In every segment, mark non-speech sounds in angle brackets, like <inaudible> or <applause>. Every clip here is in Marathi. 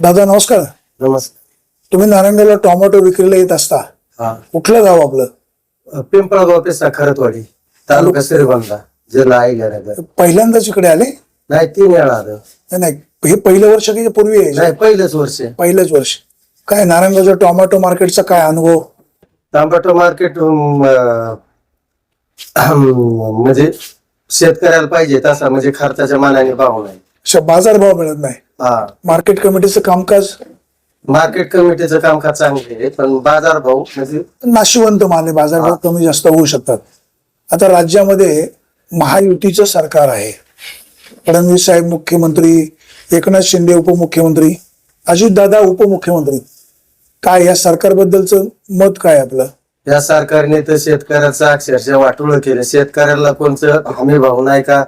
दादा नमस्कार. नमस्कार. तुम्ही नारायणगावला टोमॅटो विक्रीला येत असता. हा. कुठलं गाव आपलं? पिंपळगाव पेसा खरतवाडी. तालुका श्रीगोंदा जिल्हा अहिल्यानगर पहिल्यांदाच इकडे आले? नाही तीन वेळा आलं. नाही, हे पहिलं वर्ष की पूर्वी आहे? नाही पहिलंच वर्ष. पहिलंच वर्ष. काय नारायणगावच्या टोमॅटो मार्केटचा काय अनुभव? टोमॅटो मार्केट म्हणजे शेतकऱ्याला पाहिजे तसा म्हणजे खर्चाच्या मानाने भाव नाही. अशा बाजारभाव मिळत नाही. हा. मार्केट कमिटीचं कामकाज मार्केट कमिटीचं कामकाज चांगले आहे पण बाजार भाव म्हणजे नाशिवंत आहे बाजारभाव कमी जास्त होऊ शकतात. आता राज्यामध्ये महायुतीचं सरकार आहे. फडणवीस साहेब मुख्यमंत्री एकनाथ शिंदे उपमुख्यमंत्री अजितदादा उपमुख्यमंत्री. काय या सरकारबद्दलचं मत काय आपलं? या सरकारने तर शेतकऱ्याचं अक्षरशः वाटोळ केलं. शेतकऱ्याला कोणतं हमी भाव नाही का?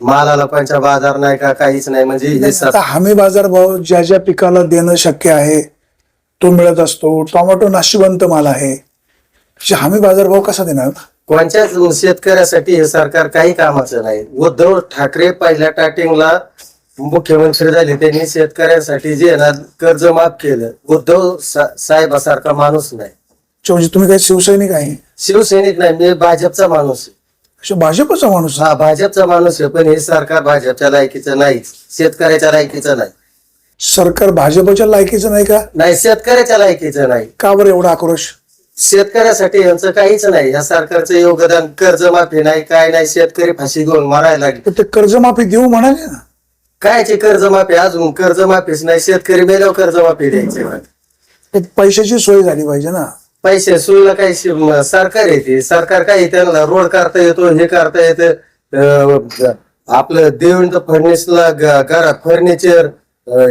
मालाला कोणचा बाजार नाही का काहीच नाही. म्हणजे हे स- आता हमी बाजार भाव ज्या ज्या पिकाला देणं शक्य आहे तो मिळत असतो. टोमॅटो नाशिवंत माल आहे. अशे हमी बाजार भाव कसा देणार? कोणत्याच शेतकऱ्यासाठी हे सरकार काही कामाचं नाही. उद्धव ठाकरे पहिल्या स्टार्टिंगला मुख्यमंत्री झाले. त्यांनी शेतकऱ्यांसाठी जे ना कर्ज माफ केलं. उद्धव सा- साहेबासारखा माणूस नाही. म्हणजे तुम्ही काही शिवसैनिक आहे? शिवसैनिक नाही. मी भाजपचा माणूस आहे. अशे भाजपचा माणूस हा भाजपचा माणूस आहे पण हे सरकार भाजपच्या लायकीचं नाही. शेतकऱ्याच्या लायकीचं नाही. सरकार भाजपच्या लायकीचं नाही का? नाही शेतकऱ्याच्या लायकीचं नाही. का बरं एवढा आक्रोश? शेतकऱ्यासाठी यांचं काहीच नाही. या सरकारचं योगदान कर्जमाफी नाही काय नाही शेतकरी फाशी घेऊन मारायला लागले. ते कर्जमाफी देऊ म्हणाले ना. कायची कर्जमाफी? अजून कर्जमाफीच नाही. शेतकरी मेल्यावर कर्जमाफी द्यायची पैशाची सोय झाली पाहिजे ना. पैसे सुविधा काही सरकार येते सरकार काही त्यांना रोड करता येतो हे करता येतं. आपलं देवेंद्र फडणवीसला घरात फर्निचर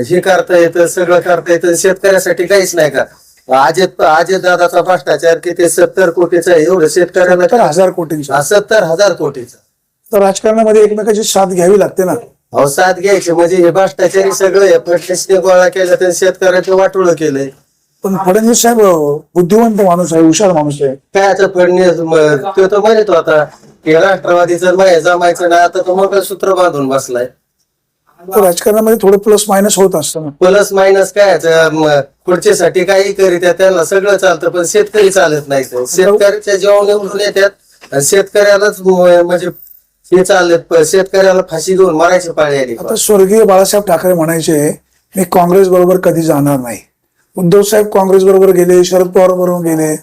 हे करता येतं सगळं करता येतं. शेतकऱ्यासाठी काहीच नाही का? अजित अजित दादाचा भ्रष्टाचार किती? सत्तर कोटीचा एवढं शेतकऱ्याला तर हजार कोटींचा. सत्तर हजार कोटीचा. तर राजकारणामध्ये एकमेकाची साथ घ्यावी लागते ना. अहो साथ घ्यायचे. म्हणजे हे भ्रष्टाचारी सगळं फडणवीसने गोळा केलं तर शेतकऱ्याचं वाटोळं केलंय. पण फडणवीस साहेब बुद्धिवंत माणूस आहे हुशार माणूस आहे. काय आता फडणवीस म- तो तर म्हणतो आता की राष्ट्रवादीचं माय जमायचं ना आता तो मंगळसूत्र बांधून बसलाय. तर राजकारणामध्ये थोडं प्लस मायनस होत असतं ना. प्लस मायनस काय याचं, म, खुर्चीसाठी काही करीत त्यांना सगळं चालतं पण शेतकरी चालत नाही तर. शेतकऱ्याच्या जेव्हा निवडून येतात आणि शेतकऱ्यालाच म- म्हणजे हे चालत प- शेतकऱ्याला फाशी घेऊन मारायची पाळी आली. आता स्वर्गीय बाळासाहेब ठाकरे म्हणायचे मी काँग्रेस बरोबर कधी जाणार नाही. उद्धव साहेब काँग्रेस बरोबर गेले शरद पवार बरोबर गेले.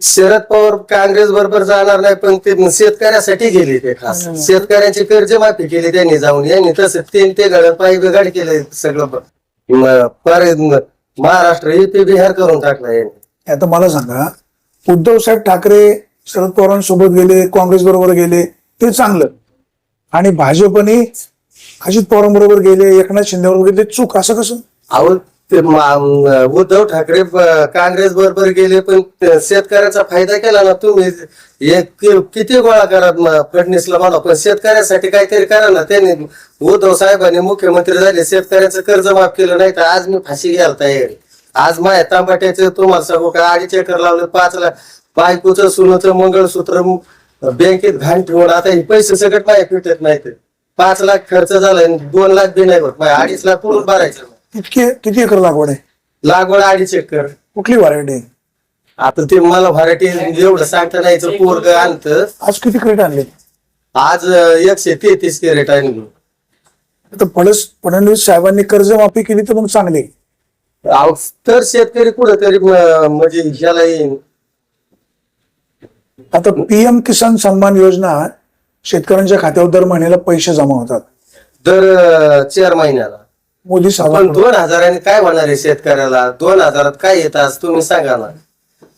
शरद पवार काँग्रेस बरोबर जाणार नाही पण ते शेतकऱ्यासाठी गेले ते खास. शेतकऱ्यांची कर्जमाफी केली त्यांनी जाऊन. यांनी तसं तीन ते गड पायी बिघाड केले सगळं. महाराष्ट्र युपी बिहार करून टाकलं यांनी. आता मला सांगा उद्धव साहेब ठाकरे शरद पवारांसोबत गेले काँग्रेस बरोबर गेले ते चांगलं. आणि भाजपने अजित पवारांबरोबर गेले एकनाथ शिंदे बरोबर गेले चूक असं कसं? अहो ते मा- उद्धव ठाकरे ब- काँग्रेस बरोबर गेले पण ते शेतकऱ्याचा फायदा केला ना तुम्ही? एक कि- किती गोळा करा म- फडणवीसला म्हणा पण शेतकऱ्यासाठी काहीतरी करा ना. त्यांनी उद्धव साहेबांनी मुख्यमंत्री झाले शेतकऱ्याचं कर्ज माफ केलं नाही तर आज मी फाशी घ्यायला तयार आज माया तांबाट्याचं तुम्हाला सांगू का? अडीच एकर लावलं पाच लाख बायकोचं सुनाचं मंगळसूत्र म- बँकेत घाण ठेवून आता हे पैसे सगळं माझ्या फिटत ते पाच लाख खर्च झालाय आणि दोन लाख बी नाही होत. अडीच लाख कुठून भरायचं? इतके किती एकर लागवड आहे? लागवड अडीच एकर. कुठली व्हरायटी? आता ते मला व्हरायटी एवढं सांगता नाही पोरग आणत. आज किती क्रेट आणले? आज अं, एकशे तेहतीस कॅरेट आणलो तर फडस फडणवीस साहेबांनी कर्जमाफी केली तर मग चांगली. अहो, तर शेतकरी कुठंतरी म- म्हणजे ह्याला येईन. आता पीएम किसान सन्मान योजना शेतकऱ्यांच्या खात्यावर दर महिन्याला पैसे जमा होतात. दर अं, चार महिन्याला. मोदी पण साहेब दोन हजाराने काय होणार आहे शेतकऱ्याला? दोन हजारात काय येत आज तुम्ही सांगा ना.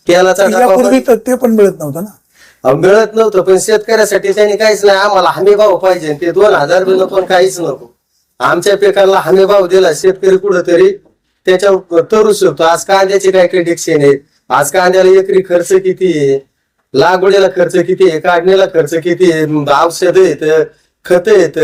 तेलाचा डबा यापूर्वी पण- तर ते पण मिळत नव्हतं ना. अहो, मिळत नव्हतं पण शेतकऱ्यासाठी त्यांनी काहीच नाही. आम्हाला हमी भाव पाहिजे ते दोन हजार बी नको आणि काहीच नको. आमच्या पिकांना हमी भाव दिला शेतकरी कुठंतरी त्याच्यावर तरू शकतो आज कांद्याचे काय प्रिडिक्शन आहे? आज कांद्याला एकरी खर्च किती आहे? लागवडीला खर्च किती आहे? काढणीला खर्च किती आहे? औषध येत खत येत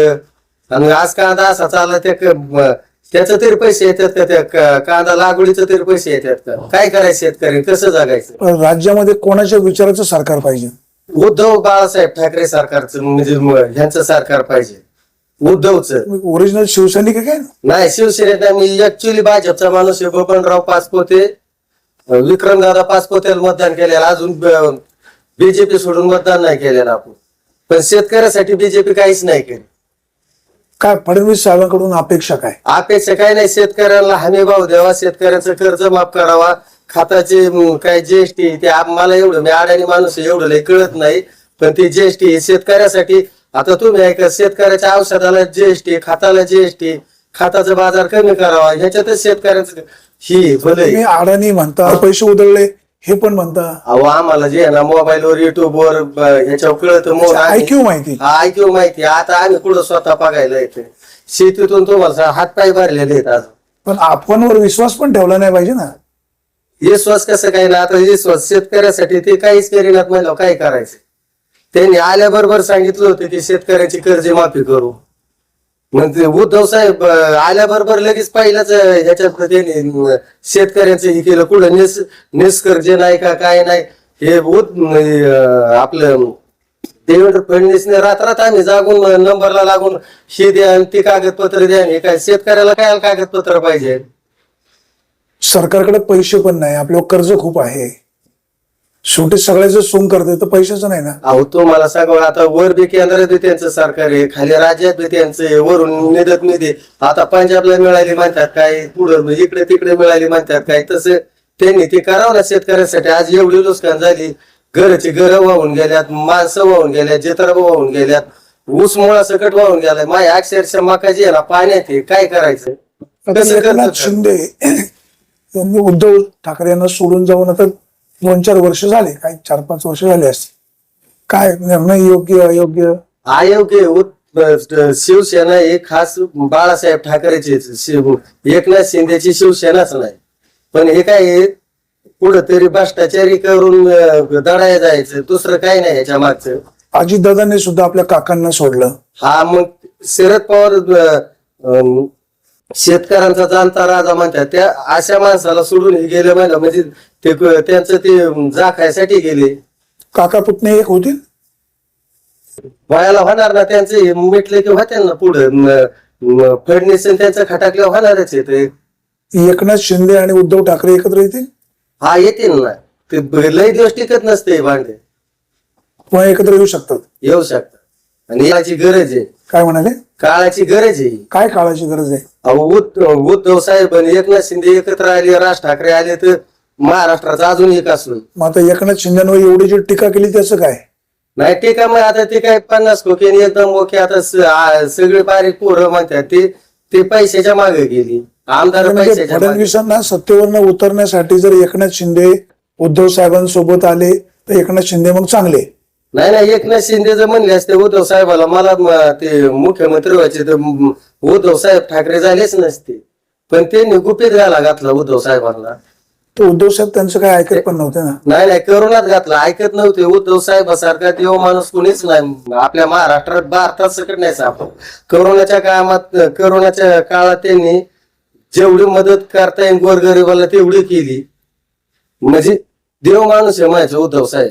आणि आज कांदा असा चालला त्या क- म- त्याचं तरी पैसे येतात का त्या क- कांदा लागवडीचं तरी पैसे येतात का? काय करायचं शेतकरी? कसं जगायचं? पण राज्यामध्ये कोणाच्या विचाराचं सरकार पाहिजे? उद्धव बाळासाहेब ठाकरे सरकारचं म्हणजे म- ह्यांचं सरकार पाहिजे. उद्धवचं. ओरिजिनल शिवसैनिक आहे काय? नाही शिवसेनेत मी ऍक्च्युली भाजपचा माणूस आहे. बबनराव पाचपोते विक्रमदादा पाचपोतेला मतदान केलेलं. अजून बीजेपी सोडून मतदान नाही केलेलं आपण. पण शेतकऱ्यासाठी बीजेपी काहीच नाही केली. काय फडणवीस साहेबांकडून अपेक्षा काय? अपेक्षा काय नाही शेतकऱ्यांना हमी भाव द्यावा शेतकऱ्यांचं कर्ज माफ करावा. खाताचे काय जीएसटी ते आप- मला एवढं मी अडाणी माणूस आहे, एवढं लय कळत नाही. पण ती जीएसटी शेतकऱ्यासाठी आता तुम्ही ऐका शेतकऱ्याच्या औषधाला जीएसटी खाताला जीएसटी खाताचा बाजार कमी करावा ह्याच्यातच शेतकऱ्यांचं ही भले तुम्ही अडाणी म्हणता पैसे उधळले. हे पण म्हणता. अहो आम्हाला जे आहे ना मोबाईलवर युट्यूबवर ह्याच्यावर कळतं ऐक्यू माहिती. ऐकू माहिती. आता आम्ही कुठं स्वतः बघायला येते शेतीतून तुम्हाला हातपाय भरलेले आहेत आज. पण आपणवर विश्वास पण ठेवला नाही पाहिजे ना. विश्वास कसं काय ना आता विश्वास शेतकऱ्यासाठी ते काहीच करीनात म्हणलं काय करायचं? त्यांनी आल्याबरोबर सांगितलं होतं की शेतकऱ्यांची कर्ज माफी करू. मग ते उद्धव साहेब आल्याबरोबर लगेच पहिलाच अं, ह्याच्यात त्यांनी शेतकऱ्यांचं हे केलं. कुठं निस निष्कर्ज नाही का काय नाही? हे उद- आपलं देवेंद्र फडणवीसने रात्रात आम्ही जागून नंबरला लागून हे द्या ती ते कागदपत्र द्या हे काय शेतकऱ्याला काय कागदपत्र पाहिजे? सरकारकडे पैसे पण नाही. आपलं कर्ज खूप आहे. शेवटी सगळ्याचं सोंग करते तर पैशाचं नाही ना? अहो तुम्हाला सांगा आता वर बी केंद्रात बी त्यांचं सरकार आहे खाली राज्यात बी त्यांचं आहे, वरून निधत निधी आता पंजाबला मिळाली म्हणतात काय पुढं इकडे तिकडे मिळाली म्हणतात काय तसं त्यांनी ते करावं ना शेतकऱ्यांसाठी. आज एवढी नुकसान झाली घराची घरं वाहून गेल्यात माणसं वाहून गेल्यात जत्रा वाहून गेल्यात ऊस मुळा सकट वाहून गेलाय. माझ्या अक्षरशः मका जी आहे ना पाण्यात आहे काय करायचं? आता कसं एकनाथ करतात? शिंदे <clears throat> यांनी उद्धव ठाकरे यांना सोडून जाऊन आता दोन चार वर्ष झाले काही चार पाच वर्ष झाले असते काय निर्णय योग्य अयोग्य? अयोग्य उत- शिवसेना ही खास बाळासाहेब ठाकरेची शिव- एकनाथ शिंदेची शिवसेनाच नाही. पण हे काय आहे, कुठंतरी भ्रष्टाचारी करून अ, दडाया जायचं. दुसरं काही नाही याच्या मागचं. अजितदादांनी सुद्धा आपल्या काकांना सोडलं. हा मग शरद पवार अ, शेतकऱ्यांचा जाणता राजा म्हणतात त्या अशा माणसाला सोडून हे गेले म्हणलं म्हणजे ते क- त्यांचं ते जाखायसाठी गेले. काका पुतणे एक होतील वयाला होणार ना त्यांचे मिटले की होते ना पुढे फडणवीस आणि त्यांचं खटाकले होणारच आहे ते. एकनाथ शिंदे आणि उद्धव ठाकरे एकत्र येतील? हा येतील ना. ते ब- लय दिवस टिकत नसते हे भांडे. किंवा एकत्र येऊ शकतात? येऊ शकतात. आणि याची गरज आहे. काय म्हणाले? काळाची गरज आहे. काय काळाची गरज आहे? अहो उद- उद्धव साहेब एकनाथ शिंदे एकत्र आले राज ठाकरे आले तर महाराष्ट्राचा अजून विकास होईल मग आता एकनाथ शिंदेवर एवढी जी टीका केली त्याचं काय? नाही ते काय मग आता ते काय पन्नास आणि एकदम ओके आता स- आ- सगळे बारीक पोरं म्हणतात ते ते पैशाच्या मागे गेली. आमदार म्हणजे पैशाच्या मागे. फडणवीसांना सत्तेवरनं उतरण्यासाठी जर एकनाथ शिंदे उद्धव साहेबांसोबत आले तर एकनाथ शिंदे मग चांगले. नाही नाही एकनाथ शिंदे जर म्हणले असते उद्धव साहेबाला मला ते मुख्यमंत्री व्हायचे तर उद्धव साहेब ठाकरे झालेच नसते. पण त्यांनी गुपित घाला घातला उद्धव साहेबांना. तर उद्धव साहेब त्यांचं काय ऐकत पण नव्हते ना? नाही नाही करोनात घातला. ऐकत नव्हते. उद्धव साहेबासारखा देव माणूस कुणीच नाही. आपल्या महाराष्ट्रात भारतात सकट नाही सापड करोनाच्या काळात करोनाच्या काळात त्यांनी जेवढी मदत करता येईल गोरगरिबाला तेवढी केली. म्हणजे देव माणूस आहे माझ्या उद्धव साहेब.